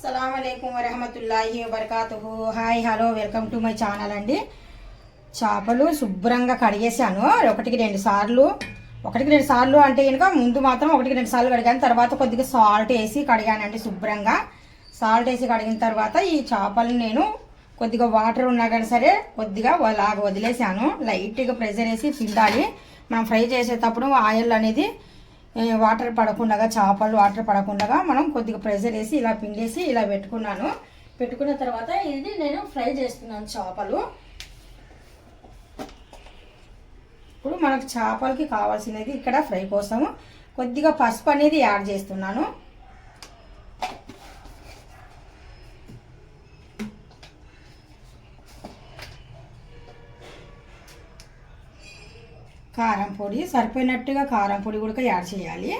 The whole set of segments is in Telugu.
అస్సలం అయికం వరహమతుల్లాహి వబర్కాతుహు. Hi hello welcome to my channel అండి. చేపలు శుభ్రంగా కడిగేసాను ఒకటికి రెండు సార్లు. ఒకటికి రెండు సార్లు అంటే కనుక ముందు మాత్రం ఒకటికి రెండు సార్లు కడిగాను. తర్వాత కొద్దిగా సాల్ట్ వేసి కడిగానండి శుభ్రంగా. సాల్ట్ వేసి కడిగిన తర్వాత ఈ చేపలు నేను కొద్దిగా వాటర్ ఉన్నా కానీ సరే కొద్దిగా అలాగ వదిలేసాను లైట్గా ప్రెషర్ వేసి పిండాలి. మనం ఫ్రై చేసేటప్పుడు ఆయిల్ అనేది వాటర్ పడకుండా చేపలు వాటర్ పడకుండా మనం కొద్దిగా ప్రెజర్ వేసి ఇలా పిండేసి ఇలా పెట్టుకున్నాను. పెట్టుకున్న తర్వాత ఇది నేను ఫ్రై చేస్తున్నాను చేపలు. ఇప్పుడు మనకు చేపలకి కావాల్సినది ఇక్కడ ఫ్రై కోసం కొద్దిగా పసుపు అనేది యాడ్ చేస్తున్నాను. పొడి సరిపోయినట్టుగా కారం పొడి కూడా యాడ్ చేయాలి.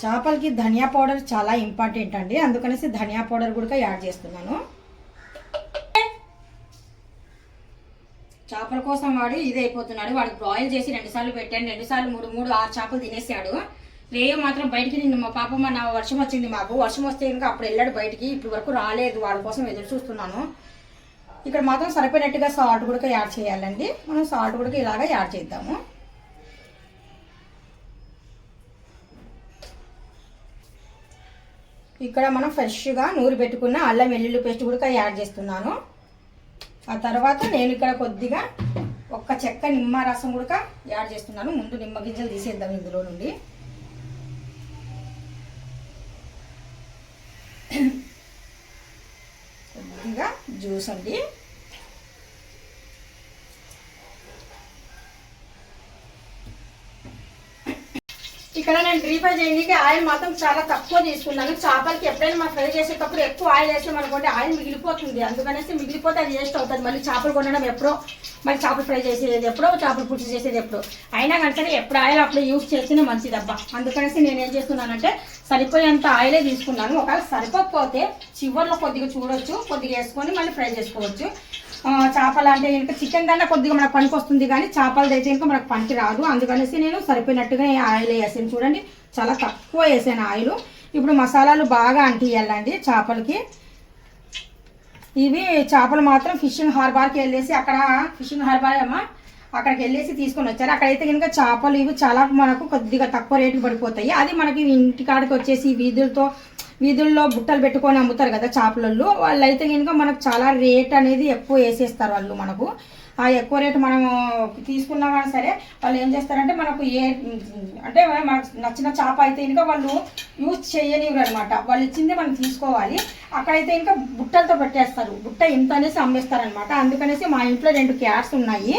చేపలకి ధనియా పౌడర్ చాలా ఇంపార్టెంట్ అండి. అందుకనేసి ధనియా పౌడర్ కూడా యాడ్ చేస్తున్నాను. చేపల కోసం వాడు ఇది అయిపోతున్నాడు. వాడికి బాయిల్ చేసి రెండుసార్లు పెట్టాను. మూడు మూడు ఆరు చేపలు తినేసాడు. రేయో మాత్రం బయటికి నిన్న మా పాప మన వర్షం వచ్చింది మాకు. వర్షం వస్తే ఇంకా అప్పుడు వెళ్ళాడు బయటికి. ఇప్పుడు వరకు రాలేదు. వాళ్ళ కోసం ఎదురు చూస్తున్నాను. ఇక్కడ మాత్రం సరిపోయినట్టుగా సాల్ట్ కూడా యాడ్ చేయాలండి. మనం సాల్ట్ కూడా ఇలాగా యాడ్ చేద్దాము. ఇక్కడ మనం ఫ్రెష్గా నూరు పెట్టుకున్న అల్లం వెల్లుల్లి పేస్ట్ కూడా యాడ్ చేస్తున్నాను. ఆ తర్వాత నేను ఇక్కడ కొద్దిగా ఒక్క చెక్క నిమ్మ రసం కూడా యాడ్ చేస్తున్నాను. ముందు నిమ్మ గింజలు తీసేద్దాం ఇందులో నుండి. విధంగా జ్యూస్ అండి. ఇక్కడ నేను డీప్ ఫ్రై చేయడానికి ఆయిల్ మాత్రం చాలా తక్కువ తీసుకున్నాను. చేపలకి ఎప్పుడైనా మనం ఫ్రై చేసేటప్పుడు ఎక్కువ ఆయిల్ వేసాం అనుకోండి ఆయిల్ మిగిలిపోతుంది. అందుకనేసి మిగిలిపోతే అది వేస్ట్ అవుతుంది. మళ్ళీ చేపలు కొనడం ఎప్పుడో మళ్ళీ చేపలు ఫ్రై చేసేది ఎప్పుడో చేపలు పులుసు చేసేది ఎప్పుడో. అయినా కనుక ఎప్పుడు ఆయిల్ అప్పుడు యూజ్ చేస్తేనే మంచిదబ్బా. అందుకనేసి నేను ఏం చేస్తున్నానంటే సరిపోయేంత ఆయిలే తీసుకున్నాను. ఒకవేళ సరిపోకపోతే చివర్లో కొద్దిగా చూడొచ్చు కొద్దిగా వేసుకొని మళ్ళీ ఫ్రై చేసుకోవచ్చు. చేపలు అంటే ఇంకా చికెన్ కన్నా కొద్దిగా మనకు పనికి వస్తుంది కానీ చేపలు అయితే ఇంకా మనకు పనికి రాదు. అందుకనేసి నేను సరిపోయినట్టుగా ఆయిల్ వేసాను. చూడండి చాలా తక్కువ వేసాను ఆయిల్. ఇప్పుడు మసాలాలు బాగా అంటియాలండి చేపలకి. ఇవి చేపలు మాత్రం ఫిషింగ్ హార్బార్కి వెళ్ళేసి అక్కడ ఫిషింగ్ హార్బార్ అమ్మ అక్కడికి వెళ్ళేసి తీసుకొని వచ్చారు. అక్కడైతే కనుక చేపలు ఇవి చాలా మనకు కొద్దిగా తక్కువ రేటుకి పడిపోతాయి. అది మనకి ఇంటికాడికి వచ్చేసి వీధులతో వీధుల్లో బుట్టలు పెట్టుకొని అమ్ముతారు కదా చేపలల్లో వాళ్ళు అయితే కనుక మనకు చాలా రేట్ అనేది ఎక్కువ వేసేస్తారు వాళ్ళు మనకు. ఆ ఎక్కువ రేటు మనం తీసుకున్నా కానీ సరే వాళ్ళు ఏం చేస్తారంటే మనకు ఏ అంటే మనకు నచ్చిన చేప అయితే ఇంకా వాళ్ళు యూజ్ చేయనివ్వరు అనమాట వాళ్ళు ఇచ్చిందే మనం తీసుకోవాలి. అక్కడైతే ఇంకా బుట్టలతో పెట్టేస్తారు. బుట్ట ఇంత అనేసి అమ్మేస్తారనమాట అందుకనేసి మా ఇంట్లో రెండు క్యాట్స్ ఉన్నాయి.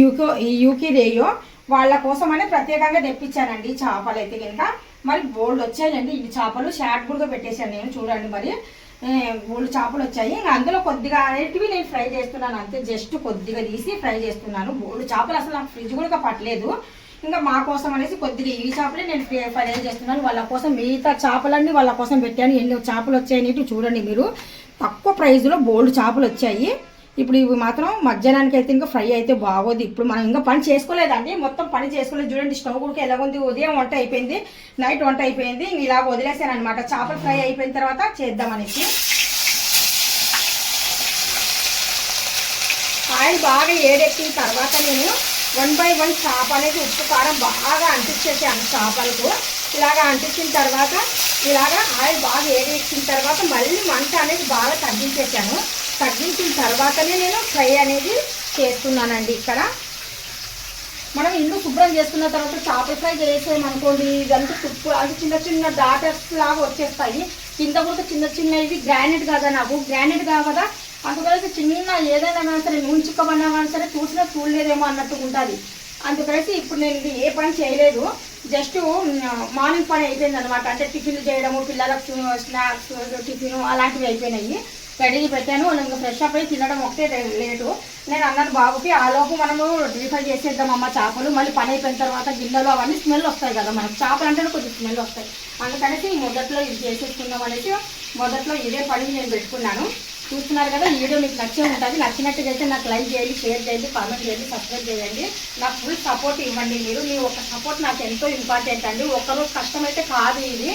Yuko Yuki Reyo. వాళ్ళ కోసమనే ప్రత్యేకంగా తెప్పించానండి చేపలు అయితే కనుక. మరి బోల్డ్ వచ్చాయండి ఇవి చేపలు. షార్ట్ కూడా పెట్టేశాను నేను. చూడండి మరి. మూడు చేపలు వచ్చాయి. ఇంకా అందులో కొద్దిగా అనేటివి నేను ఫ్రై చేస్తున్నాను. అంతే జస్ట్ కొద్దిగా తీసి ఫ్రై చేస్తున్నాను. మూడు చేపలు అసలు నాకు ఫ్రిడ్జ్ కూడా పట్టలేదు. ఇంకా మా కోసం అనేసి కొద్దిగా ఈ చేపలే నేను ఫ్రై- చేస్తున్నాను. వాళ్ళ కోసం మిగతా చేపలన్నీ వాళ్ళ కోసం పెట్టాను. ఎన్ని చేపలు వచ్చాయని చూడండి మీరు. తక్కువ ప్రైస్లో బోల్డ్ చేపలు వచ్చాయి. ఇప్పుడు ఇవి మాత్రం మధ్యాహ్నానికి అయితే ఇంకా ఫ్రై అయితే బాగోదు. ఇప్పుడు మనం ఇంకా పని చేసుకోలేదండి. మొత్తం పని చేసుకోలేదు చూడండి స్టవ్ కూడా ఎలా ఉంది ఉదయం వంట అయిపోయింది నైట్ వంట అయిపోయింది. ఇలా వదిలేసాను అనమాట చేపలు ఫ్రై అయిపోయిన తర్వాత చేద్దామనేసి. ఆయిల్ బాగా ఏడెక్కిన తర్వాత నేను వన్ బై వన్ చేప అనేది ఉప్పు కారం బాగా అంటించేసాను చేపలకు. ఇలాగా అంటించిన తర్వాత ఇలాగా ఆయిల్ బాగా ఏడెక్కిన తర్వాత మళ్ళీ మంట అనేది బాగా తగ్గించేసాను. తగ్గించిన తర్వాతనే నేను ఫ్రై అనేది చేస్తున్నానండి ఇక్కడ. మనం ఇల్లు శుభ్రం చేసుకున్న తర్వాత చేపల ఫ్రై చేసామనుకోండి ఇదంతా తుప్పు అది చిన్న చిన్న డాటర్స్ లాగా వచ్చేస్తాయి. కింద కూడా చిన్న చిన్న ఇవి గ్రానైట్ కదా నాకు? గ్రానైట్ కాదా? అందుకనేసి చిన్న ఏదైనా సరే నూంచుకోమన్నా కానీ సరే చూసినా చూడలేదేమో అన్నట్టు ఉంటుంది. అందుకనేసి ఇప్పుడు నేను ఇది ఏ పని చేయలేదు. జస్ట్ మార్నింగ్ పని అయిపోయింది అనమాట అంటే టిఫిన్లు చేయడము పిల్లలకు స్నాక్స్ టిఫిన్ అలాంటివి అయిపోయినాయి. రెడీ పెట్టాను. ఇంకా ఫ్రెష్ అప్ అయి తినడం ఒకటే లేదు లేటు. నేను అన్నాను బాబుకి ఆలోపు మనము డీప్ చేసేద్దాం అమ్మ చేపలు. మళ్ళీ పని అయిపోయిన తర్వాత గిన్నెలు అవన్నీ స్మెల్ వస్తాయి కదా. మనకు చేపలు అంటేనే కొంచెం స్మెల్ వస్తాయి. అందుకనేసి మొదట్లో ఇది చేసేసుకుందాం అనేసి మొదట్లో ఇదే పని నేను పెట్టుకున్నాను. చూస్తున్నారు కదా వీడియో మీకు నచ్చే ఉంటుంది. నచ్చినట్టుగా అయితే నాకు లైక్ చేయండి షేర్ చేయండి కామెంట్ చేయండి సబ్స్క్రైబ్ చేయండి. నాకు ఫుల్ సపోర్ట్ ఇవ్వండి మీరు. మీ ఒక సపోర్ట్ నాకు ఎంతో ఇంపార్టెంట్ అండి. ఒక్కరోజు కష్టం అయితే కాదు ఇది.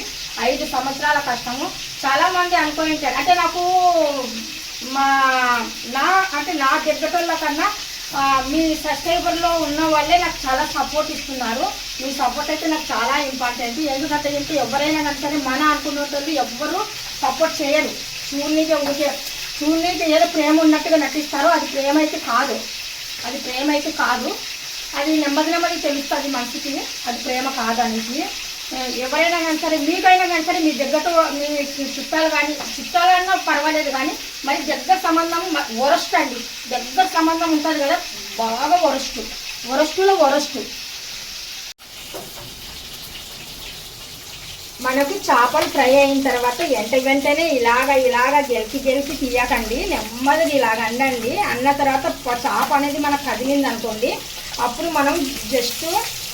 ఐదు సంవత్సరాల కష్టము. చాలామంది మంది అంటే నాకు మా నా అంటే నా దగ్గరలో కన్నా మీ సబ్స్క్రైబర్లో ఉన్న వాళ్ళే నాకు చాలా సపోర్ట్ ఇస్తున్నారు. మీ సపోర్ట్ అయితే నాకు చాలా ఇంపార్టెంట్. ఎందుకంటే చెప్తే ఎవరైనా కానీ సరే మన అనుకున్న వాళ్ళు ఎవ్వరూ సపోర్ట్ చేయరు. ఊరినిగా ఊరికే చూడనీకే ఏదో ప్రేమ ఉన్నట్టుగా నటిస్తారో అది ప్రేమ అయితే కాదు. అది ప్రేమ అయితే కాదు. అది నెమ్మది నెమ్మది తెలుస్తుంది మనిషికి. అది ప్రేమ కాదనేసి. ఎవరైనా కానీ సరే మీకైనా కానీ సరే మీ దగ్గరతో మీ చుట్టాలు కానీ చుట్టాలన్నా పర్వాలేదు కానీ మరి దగ్గర సంబంధం వరస్ట్ అండి. దగ్గర సంబంధం ఉంటుంది కదా బాగా వరస్ట్. వరస్టులో వరస్ట్. మనకు చేపలు ఫ్రై అయిన తర్వాత వెంట వెంటనే ఇలాగ ఇలాగ గెలిచి గెలిచి తీయకండి. నెమ్మదిగా ఇలాగ అండండి అన్న తర్వాత చేప అనేది మనకు కదిలింది అనుకోండి అప్పుడు మనం జస్ట్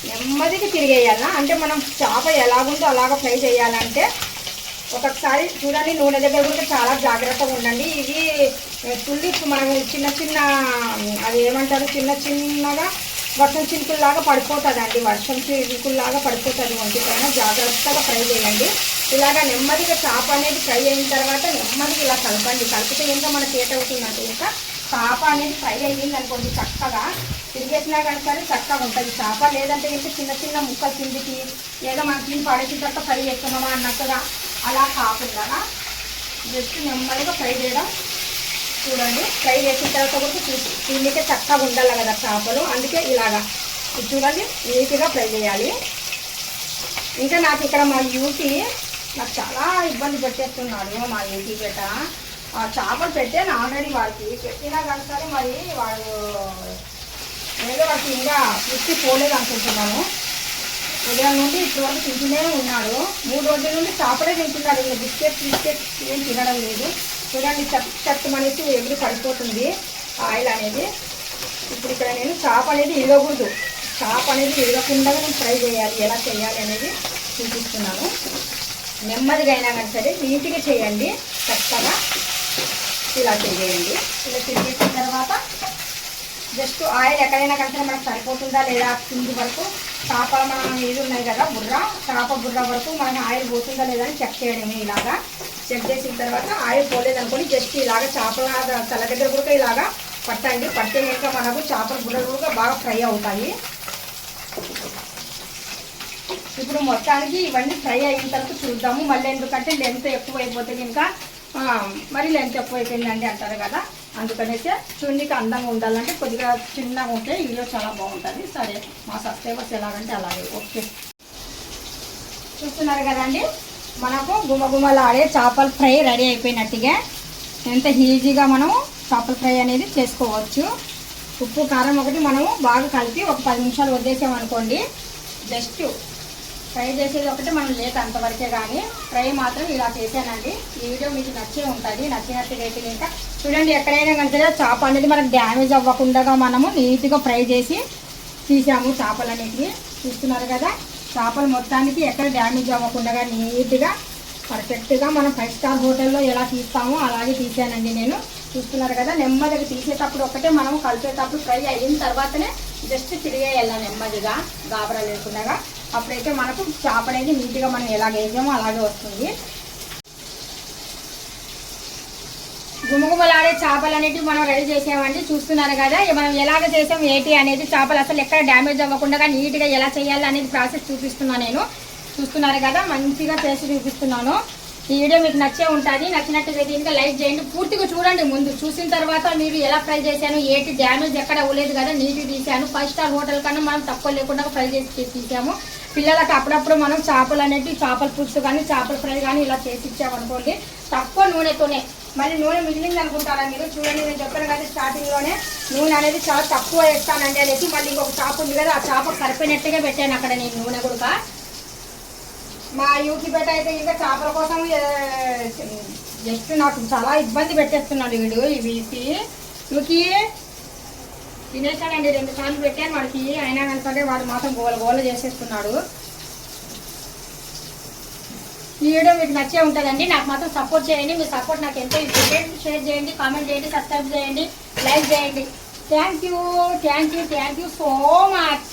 నెమ్మదిగా తిరిగేయాల? అంటే మనం చేప ఎలాగుందో అలాగ ఫ్రై చేయాలంటే ఒక్కొక్కసారి చూడండి నూనె దగ్గర కూడా చాలా జాగ్రత్తగా ఉండండి. ఇవి తుల్లి మనం చిన్న చిన్న అది ఏమంటారు? చిన్న చిన్నగా వర్షం చినుకుల్లాగా పడిపోతుందండి. వర్షం చిలుకుల్లాగా పడిపోతుంది ఒంటి పైన జాగ్రత్తగా ఫ్రై చేయండి. ఇలాగ నెమ్మదిగా చేప అనేది ఫ్రై అయిన తర్వాత నెమ్మదిగా ఇలా కలపండి. కలిపితే ఇంకా మనకి ఏటవుతుందంటే ఇంకా చేప అనేది ఫ్రై అయ్యింది అనుకోండి చక్కగా తిరిగేసినా కానీ సరే చక్కగా ఉంటుంది. చేప లేదంటే ఇంకా చిన్న చిన్న ముక్కలు కిందికి ఏదో మన తిని పడేసిన తర్వాత ఫ్రై చేస్తున్నామా అన్నట్టుగా అలా కాకుండా జస్ట్ నెమ్మదిగా ఫ్రై చేయడం చూడండి. ఫ్రై చేసిన తర్వాత కూడా చూసి దీనికే చక్కగా ఉండాలి కదా చేపలు. అందుకే ఇలాగా. ఇది చూడండి నీట్గా ఫ్రై చేయాలి. ఇంకా నాకు ఇక్కడ మా యూటీ నాకు చాలా ఇబ్బంది పెట్టేస్తున్నాడు. మా యూటీ బెట ఆ చేపలు పెట్టాను ఆల్రెడీ వాడికి పెట్టినా కానీ సరే మరి వాడు ఏదో వాడికి ఇంకా పుట్టి పోలేదు అనుకుంటున్నాను. ఉదయం నుండి ఇప్పటి వరకు తింటూనే ఉన్నాడు. మూడు రోజుల నుండి చేపలే తింటున్నాడు. ఇంకా బిస్కెట్ బిస్కెట్ ఏం తినడం లేదు. చూడండి చెత్త చెత్త అనేసి ఎగురు పడిపోతుంది ఆయిల్ అనేది. ఇప్పుడు ఇక్కడ నేను చాప్ అనేది ఇవ్వకూడదు చేప అనేది ఇవ్వకుండా నేను ఫ్రై చేయాలి. ఎలా చేయాలి అనేది చూపిస్తున్నాను. నెమ్మదిగా అయినా కానీ సరే నీట్గా చేయండి. చక్కగా ఇలా చేయండి. ఇలా తిరిగేసిన తర్వాత జస్ట్ ఆయిల్ ఎక్కడైనా కంటే మనకు సరిపోతుందా లేదా కింది వరకు చేప మన ఇది ఉన్నాయి కదా బుర్ర. చేప బుర్ర వరకు మనకి ఆయిల్ పోతుందా లేదా అని చెక్ చేయడమే ఇలాగా. చెక్ చేసిన తర్వాత ఆయిల్ పోలేదనుకొని జస్ట్ ఇలాగ చేపల తల దగ్గర కూడా ఇలాగా పట్టండి. పట్టే మనకు చేపల బుర్ర కూడా బాగా ఫ్రై అవుతాయి. ఇప్పుడు మొత్తానికి ఇవన్నీ ఫ్రై అయిన తర్వాత చూద్దాము. మళ్ళీ ఎందుకంటే లెంత్ ఎక్కువ అయిపోతే ఇంకా మరి లెంత్ ఎక్కువ అయిపోయిందండి అంటారు కదా. అందుకనేసి చున్నీకి అందంగా ఉండాలంటే కొద్దిగా చిన్నగా ఉంటే వీడియో చాలా బాగుంటుంది. సరే మా సబ్స్క్రైబర్స్ ఎలాగంటే అలాగే. ఓకే. చూస్తున్నారు కదండి? మనకు గుమగుమలాడే చేపల ఫ్రై రెడీ అయిపోయినట్టుగా ఎంత ఈజీగా మనం చేపల ఫ్రై అనేది చేసుకోవచ్చు. ఉప్పు కారం ఒకటి మనము బాగా కలిపి ఒక పది నిమిషాలు వదిలేసామనుకోండి జస్ట్ ఫ్రై చేసేది ఒకటి మనం లేట్ అంతవరకే కానీ ఫ్రై మాత్రం ఇలా చేశానండి. ఈ వీడియో మీకు నచ్చే ఉంటుంది. నచ్చినట్టు అయితే ఇంకా చూడండి ఎక్కడైనా కనుక చేప అనేది మనకు డ్యామేజ్ అవ్వకుండా మనము నీట్గా ఫ్రై చేసి తీసాము చేపలు అనేటివి చూస్తున్నారు కదా చేపలు మొత్తానికి ఎక్కడ డ్యామేజ్ అవ్వకుండా నీట్గా పర్ఫెక్ట్గా మనం ఫైవ్ స్టార్ హోటల్లో ఎలా తీస్తామో అలాగే తీసానండి నేను. చూస్తున్నారు కదా నెమ్మదిగా తీసేటప్పుడు ఒకటే మనం కలిపేటప్పుడు ఫ్రై అయిన తర్వాతనే జస్ట్ తిరిగేయాలి నెమ్మదిగా గాబరా లేకుండా అప్పుడైతే మనకు చేప అనేది నీట్గా మనం ఎలా వేసామో అలాగే వస్తుంది. గుమగుమలాడే చేపలు అనేటివి మనం రెడీ చేసామండి. చూస్తున్నారు కదా మనం ఎలాగ చేసాం ఏంటి అనేది చేపలు అసలు ఎక్కడ డ్యామేజ్ అవ్వకుండా నీట్గా ఎలా చేయాలి అనేది ప్రాసెస్ చూపిస్తున్నాను నేను. చూస్తున్నారు కదా మంచిగా చేసి చూపిస్తున్నాను. ఈ వీడియో మీకు నచ్చే ఉంటుంది. నచ్చినట్టుగా ఇంకా లైక్ చేయండి. పూర్తిగా చూడండి ముందు. చూసిన తర్వాత మీరు ఎలా ఫ్రై చేశాను ఏంటి డ్యామేజ్ ఎక్కడ అవ్వలేదు కదా నీట్గా తీసాను ఫైవ్ స్టార్ హోటల్ కన్నా మనం తక్కువ లేకుండా ఫ్రై చేసి తీసాము పిల్లలకి అప్పుడప్పుడు మనం చేపలు అనేవి చేపల పులుసు కానీ చేపల ఫ్రై కానీ ఇలా చేసి ఇచ్చామనుకోండి తక్కువ నూనెతోనే మళ్ళీ నూనె మిగిలింది అనుకుంటారా మీరు? చూడండి నేను చెప్పాను కదా స్టార్టింగ్లోనే నూనె అనేది చాలా తక్కువ వేస్తానండి అనేసి మళ్ళీ ఇంకొక చాప ఉంది కదా ఆ చాప సరిపోయినట్టుగా పెట్టాను అక్కడ నేను నూనె కూడా మా యూకి పెట్ట అయితే ఇంకా చేపల కోసం జస్ట్ నాకు చాలా ఇబ్బంది పెట్టేస్తున్నాడు వీడు ఈ వీసి యూకి తినేసాడండి రెండు సార్లు పెట్టాను వాడికి. అయినా కనుక వాడు మాత్రం గోల గోల చేసేస్తున్నాడు. ఈ వీడియో మీకు నచ్చే ఉంటుందండి. నాకు మాత్రం సపోర్ట్ చేయండి. మీ సపోర్ట్ నాకు ఎంతో ఇంపార్టెంట్ షేర్ చేయండి కామెంట్ చేయండి సబ్స్క్రైబ్ చేయండి లైక్ చేయండి. Thank you thank you thank you so much